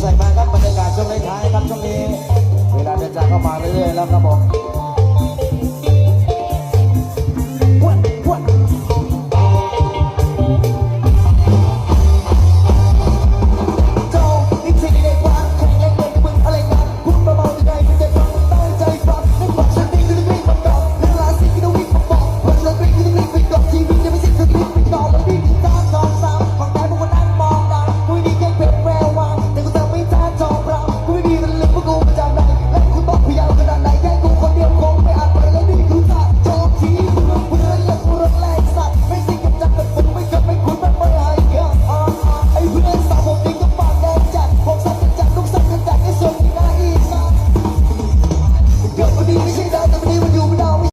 ใส่มาครับบรรยากาศช่วงท้ายครับช่วงนี้ เวลาเดินจางเข้ามาเรื่อยๆแล้วครับผม